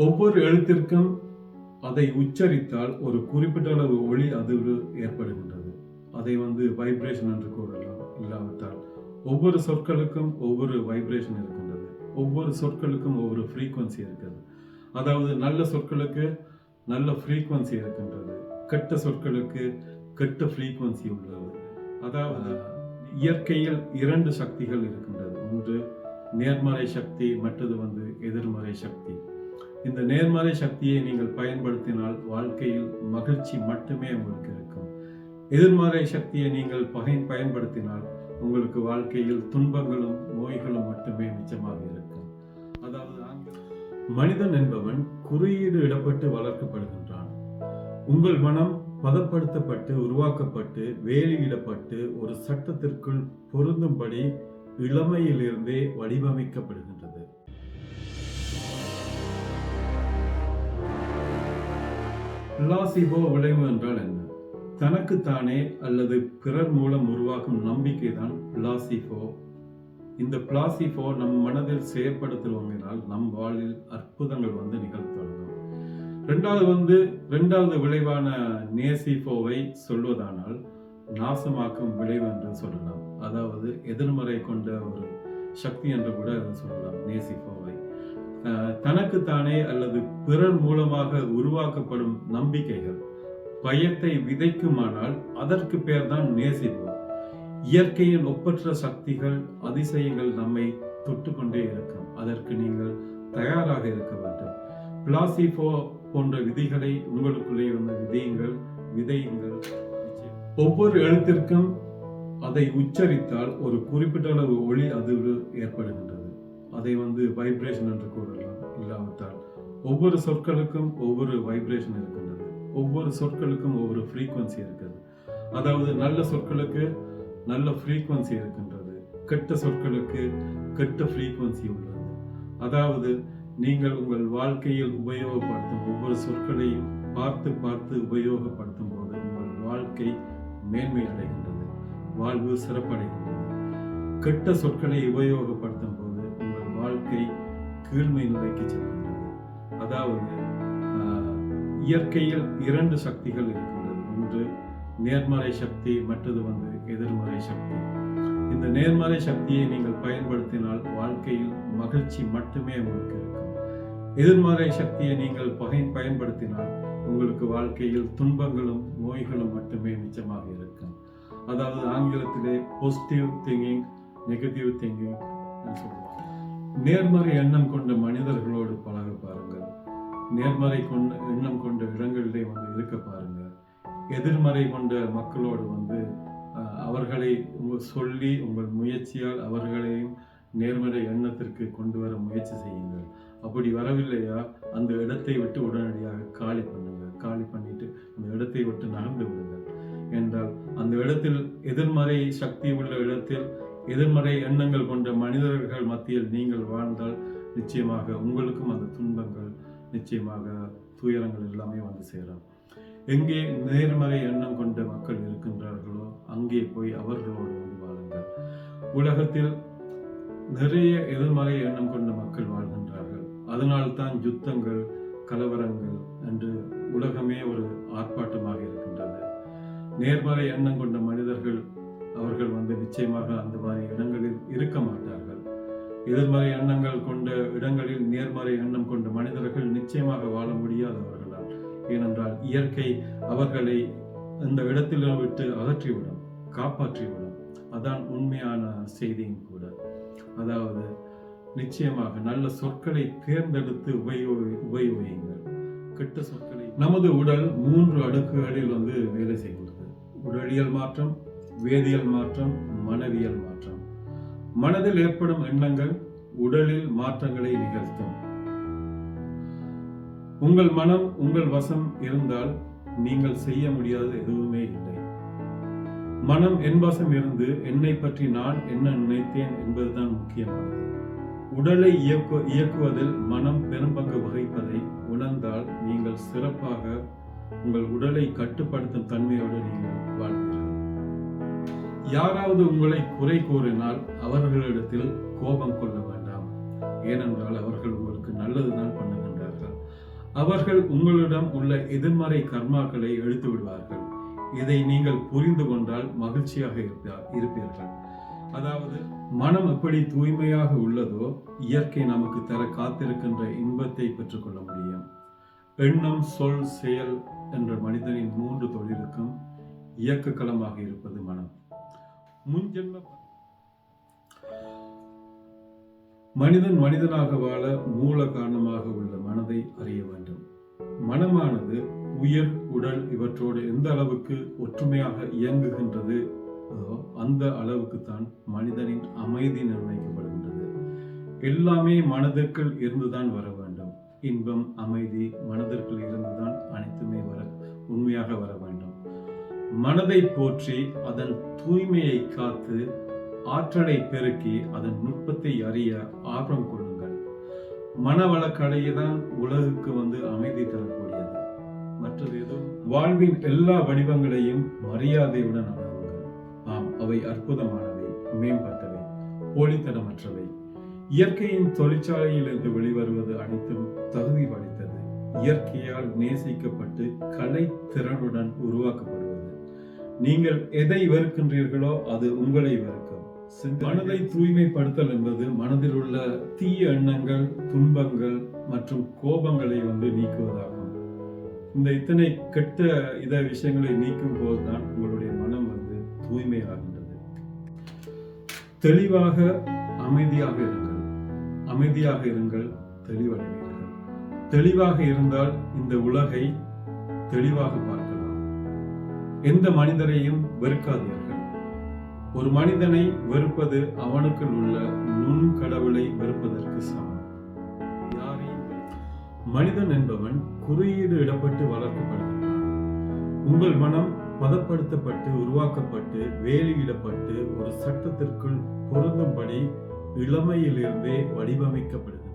ஒவ்வொரு எழுத்திற்கும் அதை உச்சரித்தால் ஒரு குறிப்பிட்ட அளவு ஒளி அதிர்வு ஏற்படுகின்றது. அதை வந்து வைப்ரேஷன் என்று கூறலாம். இல்லாவிட்டால் ஒவ்வொரு சொற்களுக்கும் ஒவ்வொரு வைப்ரேஷன் இருக்கின்றது. ஒவ்வொரு சொற்களுக்கும் ஒவ்வொரு ஃப்ரீக்குவன்சி இருக்கிறது. அதாவது நல்ல சொற்களுக்கு நல்ல ஃப்ரீக்குவன்சி இருக்கின்றது. கெட்ட சொற்களுக்கு கெட்ட ஃப்ரீக்குவன்சி உள்ளது. அதாவது இயற்கையில் இரண்டு சக்திகள் இருக்கின்றது. ஒன்று நேர்மறை சக்தி மற்றது வந்து எதிர்மறை சக்தி. இந்த நேர்மறை சக்தியை நீங்கள் பயன்படுத்தினால் வாழ்க்கையில் மகிழ்ச்சி மட்டுமே உங்களுக்கு இருக்கும். எதிர்மறை சக்தியை நீங்கள் பகை பயன்படுத்தினால் உங்களுக்கு வாழ்க்கையில் துன்பங்களும் நோய்களும் மட்டுமே மிச்சமாக இருக்கும். அதாவது மனிதன் என்பவன் குறியீடு இடப்பட்டு வளர்க்கப்படுகின்றான். உங்கள் மனம் பதப்படுத்தப்பட்டு உருவாக்கப்பட்டு வேலியிடப்பட்டு ஒரு சட்டத்திற்குள் பொருந்தும்படி இளமையிலிருந்தே வடிவமைக்கப்படுகின்றது. பிளாசிபோ விளைவு என்றால் என்ன? தனக்குத்தானே அல்லது பிறர் மூலம் உருவாக்கும் நம்பிக்கை தான் பிளாசிபோ இந்த பிளாசிபோ நம் மனதில் செயற்படுத்துவோமினால் நம் வாழ்வில் அற்புதங்கள் வந்து நிகழத் தொடங்கும். ரெண்டாவது வந்து ரெண்டாவது விளைவான நேசிஃபோவை சொல்வதானால் நாசமாக்கும் விளைவு என்று சொல்லலாம். அதாவது எதிர்மறை கொண்ட ஒரு சக்தி என்று கூட சொல்லலாம் நேசிஃபோவை தனக்குத்தானே அல்லது பிறர் மூலமாக உருவாக்கப்படும் நம்பிக்கைகள். பயத்தை விதைக்குமானால் அதற்கு பேர்தான் தான் இயற்கையின் ஒப்பற்ற சக்திகள் அதிசயங்கள் நம்மை தொட்டு கொண்டே இருக்கும். அதற்கு நீங்கள் தயாராக இருக்க வேண்டும். பிளாசிபோ போன்ற விதிகளை உங்களுக்குள்ளே வந்து விதையுங்கள் விதையுங்கள். ஒவ்வொரு எழுத்திற்கும் அதை உச்சரித்தால் ஒரு குறிப்பிட்ட அளவு ஒளி அதிர்வு ஏற்படுகின்றது. அதை வந்து வைப்ரேஷன் என்று கூறலாம். இல்லாவிட்டால் ஒவ்வொரு சொற்களுக்கும் ஒவ்வொரு வைப்ரேஷன் இருக்கின்றது. ஒவ்வொரு சொற்களுக்கும் ஒவ்வொரு ஃப்ரீக்குவன்சி இருக்குது அதாவது நல்ல சொற்களுக்கு நல்ல ஃப்ரீக்குவன்சி இருக்கின்றது. கெட்ட சொற்களுக்கு கெட்ட ஃப்ரீக்குவன்சி உள்ளது. அதாவது நீங்கள் உங்கள் வாழ்க்கையில் உபயோகப்படுத்தும் ஒவ்வொரு சொற்களையும் பார்த்து பார்த்து உபயோகப்படுத்தும் போது உங்கள் வாழ்க்கை மேன்மை அடைகின்றது வாழ்வு சிறப்படைகின்றது. கெட்ட சொற்களை உபயோகப்படுத்தும் வாழ்க்கை கீழ்மை நிலைக்கு செல்கின்றது. அதாவது ஆஹ், இயற்கையில் இரண்டு சக்திகள் இருக்கின்றது. ஒன்று நேர்மறை சக்தி மற்றது வந்து எதிர்மறை சக்தி. இந்த நேர்மறை சக்தியை நீங்கள் பயன்படுத்தினால் வாழ்க்கையில் மகிழ்ச்சி மட்டுமே உங்களுக்கு இருக்கும். எதிர்மறை சக்தியை நீங்கள் பகை பயன்படுத்தினால் உங்களுக்கு வாழ்க்கையில் துன்பங்களும் நோய்களும் மட்டுமே மிச்சமாக இருக்கும். அதாவது ஆங்கிலத்திலே பாசிட்டிவ் திங்கிங் நெகட்டிவ் திங்கிங் சொல்லுவாங்க. நேர்மறை எண்ணம் கொண்ட மனிதர்களோடு பழக பாருங்கள். நேர்மறை கொண்ட எண்ணம் கொண்ட இடங்களிலே வந்து இருக்க பாருங்க எதிர்மறை கொண்ட மக்களோடு வந்து அஹ், அவர்களை சொல்லி உங்கள் முயற்சியால் அவர்களையும் நேர்மறை எண்ணத்திற்கு கொண்டு வர முயற்சி செய்யுங்கள். அப்படி வரவில்லையா? அந்த இடத்தை விட்டு உடனடியாக காலி பண்ணுங்க காலி பண்ணிட்டு அந்த இடத்தை விட்டு நகர்ந்து விடுங்கள். என்றால் அந்த இடத்தில் எதிர்மறை சக்தி உள்ள இடத்தில் எதிர்மறை எண்ணங்கள் கொண்ட மனிதர்கள் மத்தியில் நீங்கள் வாழ்ந்தால் நிச்சயமாக உங்களுக்கும் அந்த துன்பங்கள் நிச்சயமாக துயரங்கள் எல்லாமே வந்து சேரும். எங்கே நேர்மறை எண்ணம் கொண்ட மக்கள் இருக்கின்றார்களோ அங்கே போய் அவர்களோடு வந்து வாழுங்கள். உலகத்தில் நிறைய எதிர்மறை எண்ணம் கொண்ட மக்கள் வாழ்கின்றார்கள். அதனால்தான் யுத்தங்கள் கலவரங்கள் என்று உலகமே ஒரு ஆர்ப்பாட்டமாக இருக்கின்றது. நேர்மறை எண்ணம் கொண்ட மனிதர்கள் அவர்கள் வந்து நிச்சயமாக அந்த மாதிரி இடங்களில் இருக்க மாட்டார்கள். எதிர்மறை எண்ணங்கள் கொண்ட இடங்களில் நேர்மறை எண்ணம் கொண்ட மனிதர்கள் நிச்சயமாக வாழ முடியாதவர்களால். ஏனென்றால் இயற்கை அவர்களை இந்த இடத்தில் விட்டு அகற்றிவிடும் காப்பாற்றிவிடும். அதான் உண்மையான செய்தியும் கூட. அதாவது நிச்சயமாக நல்ல சொற்களை தேர்ந்தெடுத்து உபயோகி உபயோகியுங்கள். கெட்ட சொற்களை. நமது உடல் மூன்று அடுக்குகளில் வந்து வேலை செய்கிறது. உடலியல் மாற்றம் வேதியியல் மாற்றம் மனவியல் மாற்றம். மனதில் ஏற்படும் எண்ணங்கள் உடலில் மாற்றங்களை நிகழ்த்தும். உங்கள் மனம் உங்கள் வசம் இருந்தால் நீங்கள் செய்ய முடியாத எதுவுமே இல்லை. மனம் என் வசம் இருந்து என்னை பற்றி நான் என்ன நினைத்தேன் என்பதுதான் முக்கியமானது. உடலை இயக்கு இயக்குவதில் மனம் பெரும்பங்கு வகிப்பதை உணர்ந்தால் நீங்கள் சிறப்பாக உங்கள் உடலை கட்டுப்படுத்தும் தன்மையோடு நீங்கள் வாழ்வீர்கள். யாராவது உங்களை குறை கூறினால் அவர்களிடத்தில் கோபம் கொள்ள வேண்டாம். ஏனென்றால் அவர்கள் உங்களுக்கு நல்லதுதான் பண்ணுகின்றார்கள். அவர்கள் உங்களிடம் உள்ள எதிர்மறை கர்மாக்களை எடுத்து விடுவார்கள். இதை நீங்கள் புரிந்து கொண்டால் மகிழ்ச்சியாக இருப்பீர்கள். அதாவது மனம் எப்படி தூய்மையாக உள்ளதோ இயற்கை நமக்கு தர காத்திருக்கின்ற இன்பத்தை பெற்றுக்கொள்ள முடியும். எண்ணம் சொல் செயல் என்ற மனிதனின் மூன்று தொழிலுக்கும் இயக்க களமாக இருப்பது மனம். முன்ஜென்ம மனிதன் மனிதனாக வாழ மூல காரணமாக உள்ள மனதை அறிய வேண்டும். மனமானது உயர் உடல் இவற்றோடு எந்த அளவுக்கு ஒற்றுமையாக இயங்குகின்றது அந்த அளவுக்கு தான் மனிதனின் அமைதி நிர்ணயிக்கப்படுகின்றது. எல்லாமே மனதிற்குள் இருந்துதான் வர வேண்டும். இன்பம் அமைதி மனதிற்குள் இருந்துதான் அனைத்துமே வர உண்மையாக வர வேண்டும். மனதை போற்றி அதன் தூய்மையை காத்து ஆற்றலை பெருக்கி அதன் நுட்பத்தை அறிய ஆர்வம் கொள்ளுங்கள். மனவளக்கலையை தான் உலகுக்கு வந்து அமைதி தரக்கூடியது. மற்றது எதுவும் வாழ்வின் எல்லா வடிவங்களையும் மரியாதையுடன் அணுகுங்கள். ஆம் அவை அற்புதமானவை மேம்பட்டவை போலித்தனமற்றவை. இயற்கையின் தொழிற்சாலையிலிருந்து வெளிவருவது அனைத்தும் தகுதி படைத்தது இயற்கையால் நேசிக்கப்பட்டு கலை திறனுடன் உருவாக்கப்படும் நீங்கள் எதை வெறுக்கின்றீர்களோ அது உங்களை வெறுக்கும். மனதை தூய்மைப்படுத்தல் என்பது மனதில் உள்ள தீய எண்ணங்கள் துன்பங்கள் மற்றும் கோபங்களை வந்து நீக்குவதாகும். இந்த இத்தனை கெட்ட இத விஷயங்களை நீக்கும் போதுதான் உங்களுடைய மனம் வந்து தூய்மையாகின்றது. தெளிவாக அமைதியாக இருங்கள். அமைதியாக இருங்கள் தெளிவடைவீர்கள். தெளிவாக இருந்தால் இந்த உலகை தெளிவாக பார்க்கலாம் எந்த மனிதரையும் வெறுக்காதீர்கள். ஒரு மனிதனை வெறுப்பது அவனுக்குள் உள்ள நுண் கடவுளை வெறுப்பதற்கு சமம். யாரையும் மனிதன் என்பவன் குறியீடு இடப்பட்டு வளர்க்கப்படுகின்றான். உங்கள் மனம் பதப்படுத்தப்பட்டு உருவாக்கப்பட்டு வேலையிடப்பட்டு ஒரு சட்டத்திற்குள் பொருந்தும்படி இளமையிலிருந்தே வடிவமைக்கப்படுகிறது.